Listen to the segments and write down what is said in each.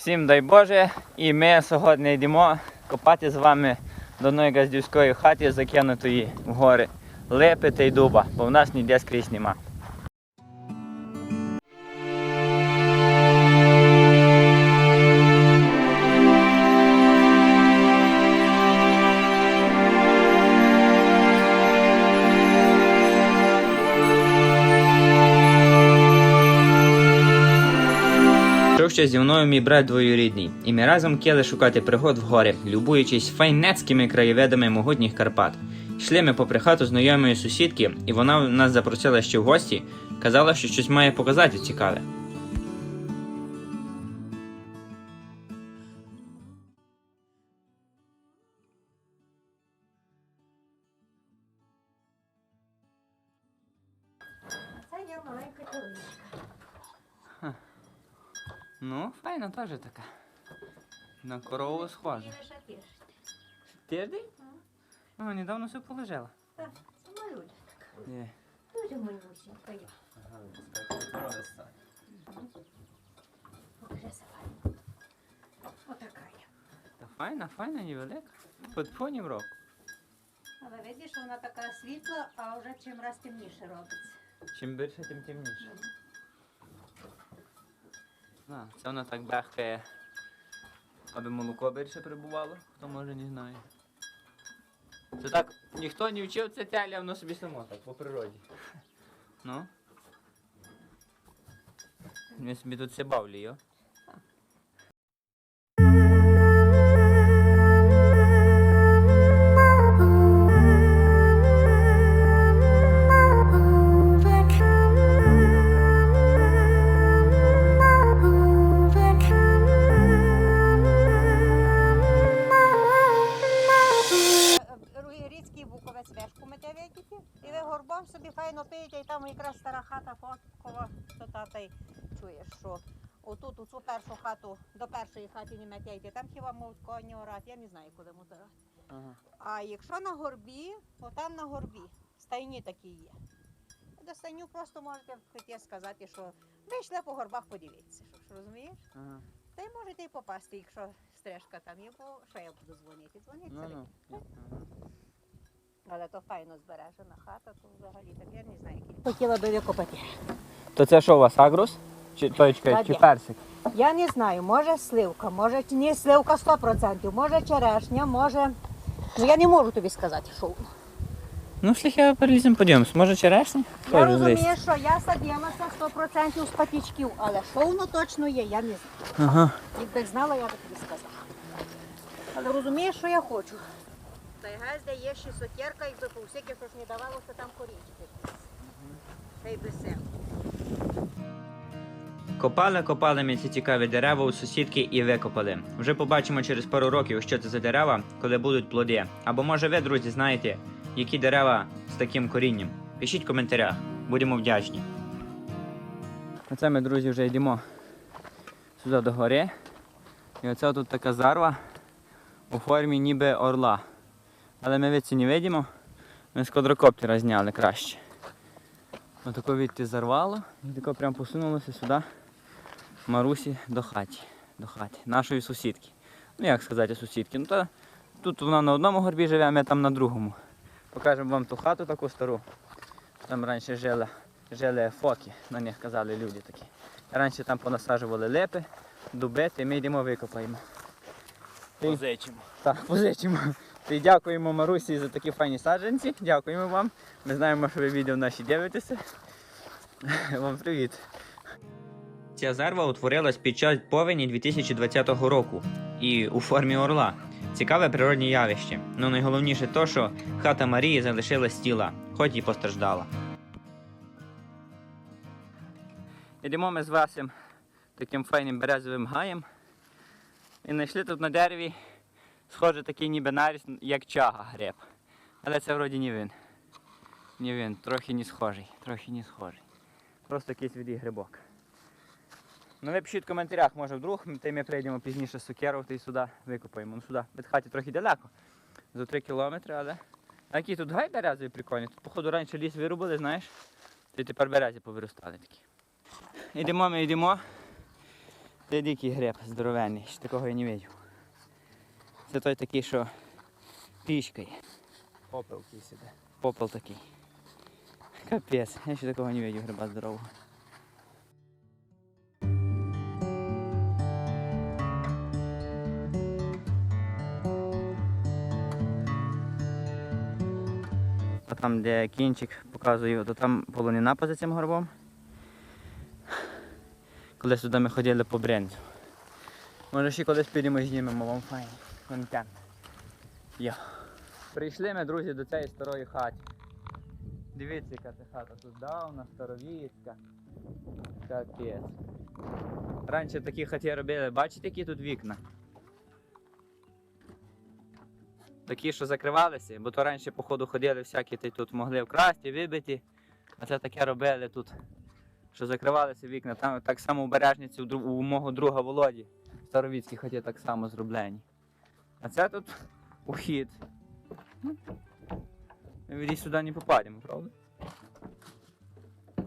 Всім дай Боже, і ми сьогодні йдемо копати з вами до одної газдівської хати, закинутої в гори липи та й дуба, бо в нас ніде скрізь нема. Ще зі мною мій брат двоюрідний, і ми разом кели шукати пригод в горі, любуючись файнецькими краєвидами могутніх Карпат. Йшли ми попри хату знайомої сусідки, і вона нас запросила ще в гості, казала, що щось має показати цікаве. Ну, файна теж така. На корову схожа. І лише тішить. Тиждень? Ну, недавно все положила. Так, це малюля така. Є. Дуже малюсенька я. Покажи себе. Отака я. Та файна, файна, невелика. Під фонів року. Але видиш, вона така світла, а вже чим раз темніше робиться. Чим більше, тим темніше. Це вона так бехкає, аби молоко більше прибувало, хто може не знає. Це так ніхто не вчив це а воно собі само так по природі. Ну. Я собі тут все бавлю, йо. Не метейте, там хіба можуть коні орати, я не знаю, куди орати. Ага. А якщо на горбі, то там на горбі стайні такі є. До стайню просто можете хотіти сказати, що вийшли по горбах, подивіться, що ж розумієш? Ага. Та й можете і попасти, якщо стрижка там є, бо що я буду дзвонити? Дзвоніть Ну, ну. Але то файно збережена хата, то взагалі так я не знаю, які. Хотіла би викопати. То це що у вас агрус? Чи точка, Та чи персик? Я не знаю, може сливка, може не сливка 100%, може черешня, може. Ну я не можу тобі сказати, що. воно. Ну, шляхи переліземо, подивимось. Може черешня? Я Теж розумію, листя. що я садилася 100% з патічків, але що воно точно є, я не знаю. Ага. Якби знала, я би тобі сказала. Але розумієш, що я хочу. Та й газ де є ще сокерка, якби по всяких ж не давалося там корічки. Та й без себе. Копали, копали ми ці цікаві дерева у сусідки і викопали. Вже побачимо через пару років, що це за дерева, коли будуть плоди. Або може ви, друзі, знаєте, які дерева з таким корінням. Пишіть в коментарях, будемо вдячні. Оце ми, друзі, вже йдемо сюди до гори. І оце тут така зарва у формі ніби орла. Але ми від ці не видимо. Ми з квадрокоптера зняли краще. Отако відти зарвало і тако прям посунулося сюди. Марусі до хаті, до хати, нашої сусідки. Ну як сказати сусідки? Ну то тут вона на одному горбі живе, а ми там на другому. Покажемо вам ту хату таку стару. Там раніше жили, жили фоки, на них казали люди такі. Раніше там понасаджували липи, дуби, і ми йдемо викопаємо. Позичимо. Так, позичимо. І дякуємо Марусі за такі файні саджанці. Дякуємо вам. Ми знаємо, що ви відео наші дивитеся. Вам привіт. Ця зарва утворилась під час повені 2020 року і у формі орла. Цікаве природне явище. Ну найголовніше то, що хата Марії залишилась ціла, хоч і постраждала. Йдемо ми з Васем таким файним березовим гаєм. І знайшли тут на дереві схоже такий ніби наріс, як чага гриб. Але це вроді не він. Не він, трохи не схожий, трохи не схожий. Просто якийсь відій грибок. Ну ви пишіть в коментарях, може вдруг, та ми прийдемо пізніше з сукеру та й сюди викопаємо. Ну сюди, від хаті трохи далеко. За 3 кілометри, але. А який тут гай березовий прикольний. Тут, походу, раніше ліс вирубили, знаєш. Й тепер березі повиростали такі. Йдемо, ми йдемо. Це дикий гриб здоровенний, ще такого я не бачив. Це той такий, що пічкає. Попел якийсь іде. Попел такий. Капець, я ще такого не бачив гриба здорового. Там, де кінчик показую, то там полонина поза цим горбом. Колись туди ми ходили по брензу. Може ще колись підемо знімемо вам файний контент. Йо. Прийшли ми, друзі, до цієї старої хати. Дивіться, яка це хата тут давна, старовіцька. Капець. Раніше такі хаті робили, бачите, які тут вікна? Такі, що закривалися, бо то раніше, походу, ходили всякі, ти тут могли вкрасти, вибити. А це таке робили тут, що закривалися вікна. Там так само у бережниці у, у мого друга Володі. В старовіцькій хаті так само зроблені. А це тут ухід. Ми сюди не попадемо, правда?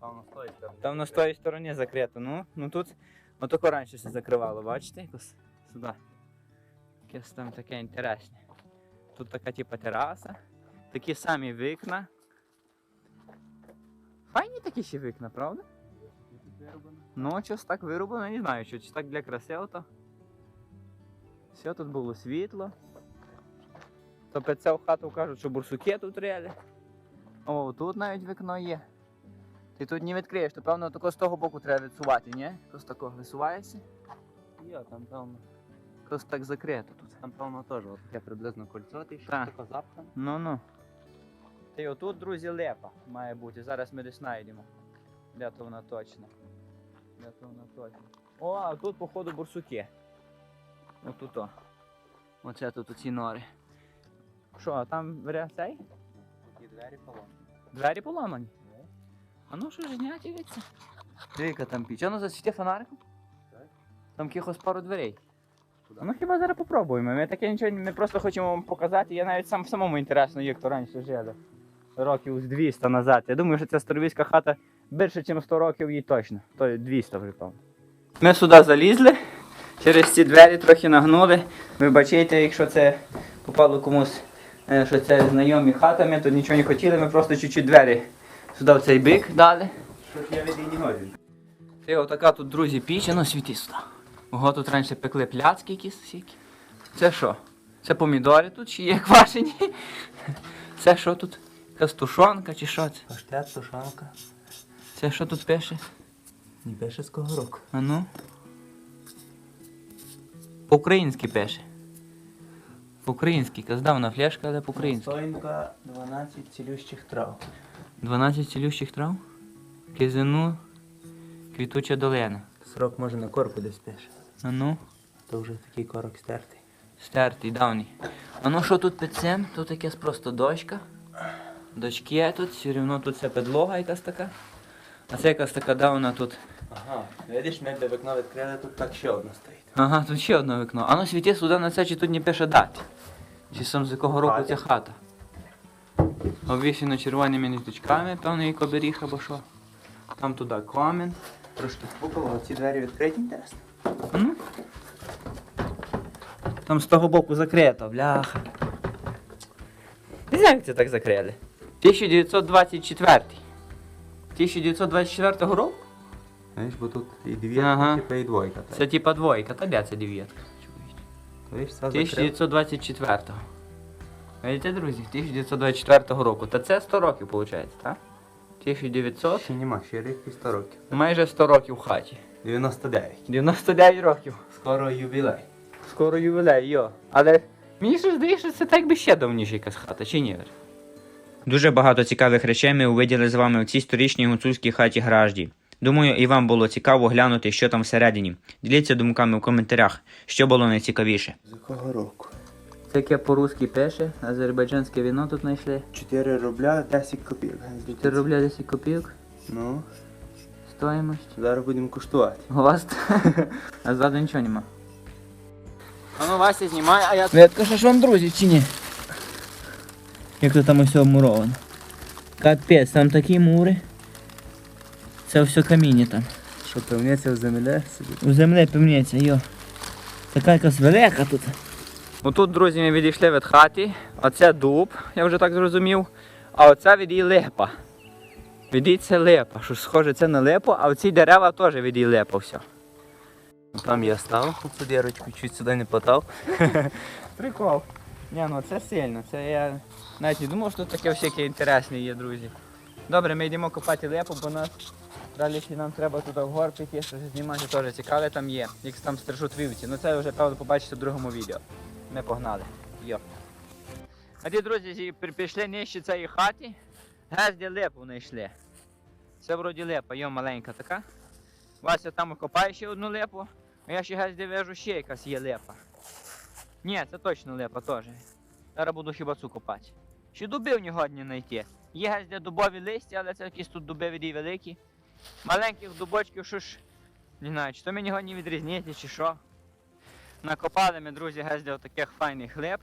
Певно, з тої сторони. Там на тої сторони закрито. Ну, ну тут отако раніше все закривало, бачите? Якось сюди. Якесь там таке інтересне. Тут така типа тераса, такі самі вікна. Файні такі ще вікна, правда? Ну, щось так вироблено, не знаю, що чи так для краси. Все тут було світло. То під цю хату кажуть, що бурсуки тут рели. О, тут навіть вікно є. Ти тут не відкриєш, то певно тако з того боку треба відсувати, ні? Просто тако висуваєшся. Йо, там певно. Просто так закрито тут. Там певно теж от таке приблизно кольцо, ти що Так. тако запхано. Ну ну. Ти отут, друзі, лепа має бути. Зараз ми десь знайдемо. Де то вона точно. Де то вона точно. О, а тут, походу, бурсуки. Отут о. Оце тут оці нори. Що, а там бере цей? І двері поломані. Двері поламані. А ну що ж зняті від це? Дивіться там піч. А ну засвіти фонариком. Так. Там якихось пару дверей. Куди? Ну хіба зараз попробуємо. Ми таке нічого, ми просто хочемо вам показати. Я навіть сам самому інтересно, як то раніше жили. Років з 200 назад. Я думаю, що ця старовійська хата більше, ніж 100 років їй точно. То 200 вже певно. Ми сюди залізли, через ці двері трохи нагнули. Вибачайте, якщо це попало комусь, е, що це знайомі хатами, то нічого не хотіли, ми просто чуть-чуть двері сюди в цей бик дали. Щось я від її не годен. Це отака тут, друзі, піч, ну світи сюди. Ого, тут раніше пекли пляцки якісь всякі. Це що? Це помідори тут чи є квашені? Це що тут? Якась тушонка чи що це? Паштет, тушанка. Це що тут пише? Не пише з кого року. А ну. По-українськи пише. По-українськи, каздавна фляшка, але по-українськи. Стоїнка 12 цілющих трав. 12 цілющих трав. Кизину, квітуча долина. Срок може на корпу десь пише. А ну. То вже такий корок стертий. Стертий, давній. А ну що тут під цим? Тут якась просто дошка. Дочки тут, все рівно тут ця підлога якась така. А це якась така давна тут. Ага, видиш, ми де вікно відкрили, тут так ще одна стоїть. Ага, тут ще одне вікно. А ну світи сюди на це, чи тут не пише дати. Чи сам з якого року ця хата. Обвішено червоними ниточками, певно, як оберіг або що. Там туди комін. Трошки спукало, ці двері відкриті, інтересно. Ну. Там з того боку закрито, бляха. Не знаю, як це так закрили. 1924. 1924 року? Знаєш, бо тут і дев'ятка, Ага. типа, і двойка. так. Це типа двойка, та де це дев'ятка? Видиш, все закрив. 1924. Видите, друзі, 1924 року. Та це 100 років, виходить, так? 1900, Ще нема, ще рік і 100 років. майже 100 років в хаті. 99. 99 років. Скоро ювілей. Скоро ювілей, йо. Але мені ж здається, це так би ще давніше якась хата, чи ні? Дуже багато цікавих речей ми увиділи з вами в цій сторічній гуцульській хаті Гражді. Думаю, і вам було цікаво глянути, що там всередині. Діліться думками в коментарях, що було найцікавіше. З якого року? Яке по-русски пише, азербайджанське віно тут знайшли. 4 рубля 10 копійок. 4 рубля 10 копійок. Ну, Стоїмость. зараз будемо куштувати. У вас а ззаду нічого нема. А ну Вася знімає, а я. Ви кажеш вам друзі чи ні? Як то там усе обмуровано. Капець, там такі мури. Це все каміння там. Що певниця в землі. У землі певниця, йо. Така якась велика тут. Ну тут, друзі, ми відійшли від хаті. Оце дуб, я вже так зрозумів. А оце від її липа. Від це липа. Що схоже, це на липу, а оці дерева теж від липа все. Там я став, цю дірочку чуть сюди не потав. Прикол. Ні, ну це сильно. Це я навіть не думав, що тут таке всяке інтересне є, друзі. Добре, ми йдемо копати лепу, бо нас далі ще нам треба туди вгор піти, щось знімати теж цікаве там є. Як там стрижуть вівці. Ну це вже правда побачите в другому відео. Ми погнали. Йо. А ті друзі зі- пішли нижче цієї хаті. Гезді лепу знайшли. Це вроді лепа, йо маленька така. Вася там копає ще одну лепу, а я ще гезді вижу ще якась є лепа. Ні, це точно лепа теж. Зараз буду хіба цю копати. Ще дуби в нього одні знайти. Є геть де дубові листя, але це якісь тут дуби від великі. Маленьких дубочків, що ж, не знаю, чи то мені його не відрізнити, чи що. Накопали ми, друзі, гезде отаких файних леп.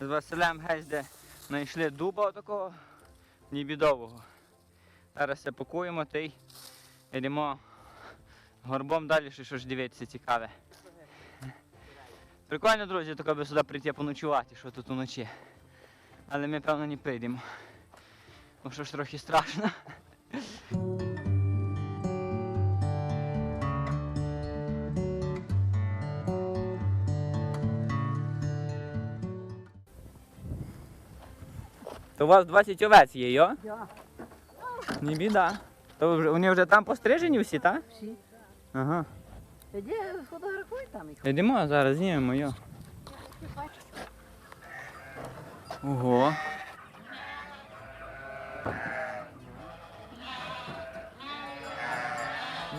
З Василем гезде знайшли дуба отакого небідового. Зараз це пакуємо та й йдемо горбом далі, що щось дивитися цікаве. Прикольно, друзі, тако би сюди прийти поночувати, що тут уночі. Але ми, певно, не прийдемо. Бо що ж трохи страшно. То у вас 20 овець є, йо? Я. Не біда. То ви вже, вони вже там пострижені всі, так? Всі. Ага. Іди, фотографуй там їх. Йдемо, зараз знімемо йо. Ого.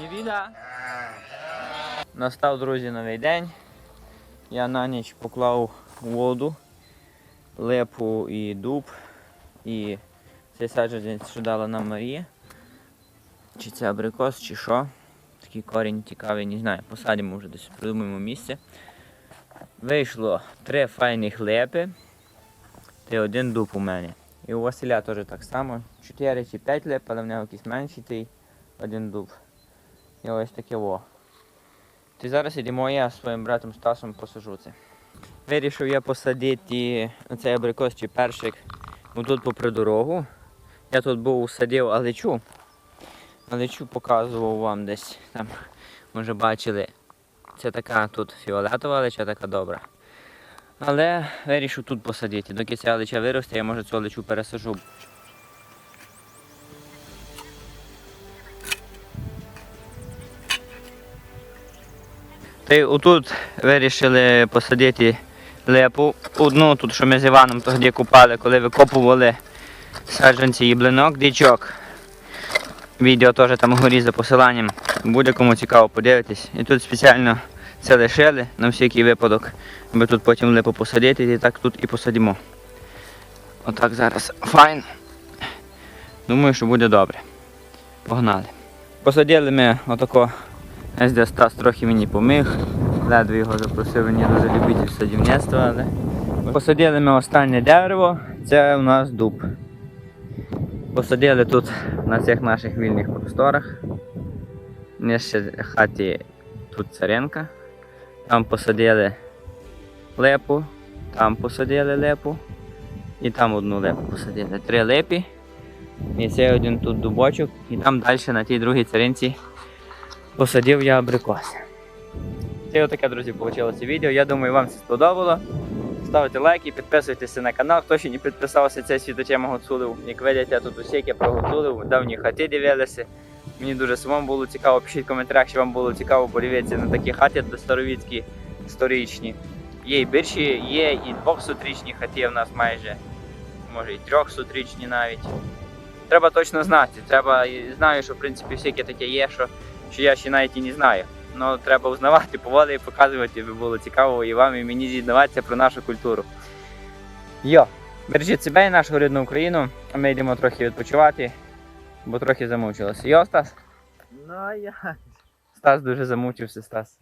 Не біда. Настав, друзі, новий день. Я на ніч поклав воду, лепу і дуб. І цей саджанець, що дала нам Марія. Чи це абрикос, чи що. Такий корінь цікавий, не знаю. Посадимо вже десь, придумаємо місце. Вийшло три файних лепи та один дуб у мене. І у Василя теж так само. 4 чи 5 леп, але в нього якийсь менший той один дуб. І ось таке во. Ти зараз йдемо я з своїм братом Стасом посажу це. Вирішив я посадити цей абрикос чи першик тут попри дорогу. Я тут був садив алечу. Алечу показував вам десь. Там, може бачили, це така тут фіолетова алеча, така добра. Але вирішив тут посадити. Доки ця алеча виросте, я може цю алечу пересажу. Та й отут вирішили посадити лепу. Одну тут, що ми з Іваном тоді купали, коли викопували саджанці їблинок, дичок. Відео теж там горі за посиланням. Буде кому цікаво подивитись. І тут спеціально це лишили на всякий випадок, аби тут потім липу посадити і так тут і посадимо. Отак зараз файн. Думаю, що буде добре. Погнали. Посадили ми отако, де Стас трохи мені поміг. Ледве його запросив, він дуже любитель садівництва, але. Посадили ми останнє дерево, це у нас дуб. Посадили тут на цих наших вільних просторах. Нижче хаті тут царинка. Там посадили липу, там посадили липу і там одну липу посадили. Три липі. І цей один тут дубочок. І там далі на тій другій царинці посадив я абрикос. Це отаке, друзі, вийшло це відео. Я думаю, вам це сподобало. Ставте лайки, підписуйтесь на канал. Хто ще не підписався, це світочема гуцулив. Як видите, я тут усіки про гуцулив, давні хати дивилися. Мені дуже самому було цікаво. Пишіть в коментарях, що вам було цікаво подивитися на такі хати старовіцькі, сторічні. Є і більші, є і двохсотрічні хати в нас майже, може і трьохсотрічні навіть. Треба точно знати. Треба, знаю, що в принципі всяке таке є, що, що я ще навіть і не знаю. Ну, треба узнавати, поводи і показувати, аби було цікаво і вам, і мені дізнаватися про нашу культуру. Йо, бережіть себе і нашу рідну Україну, а ми йдемо трохи відпочивати, бо трохи замучилися. Йо, Стас? Ну я. Стас дуже замучився, Стас.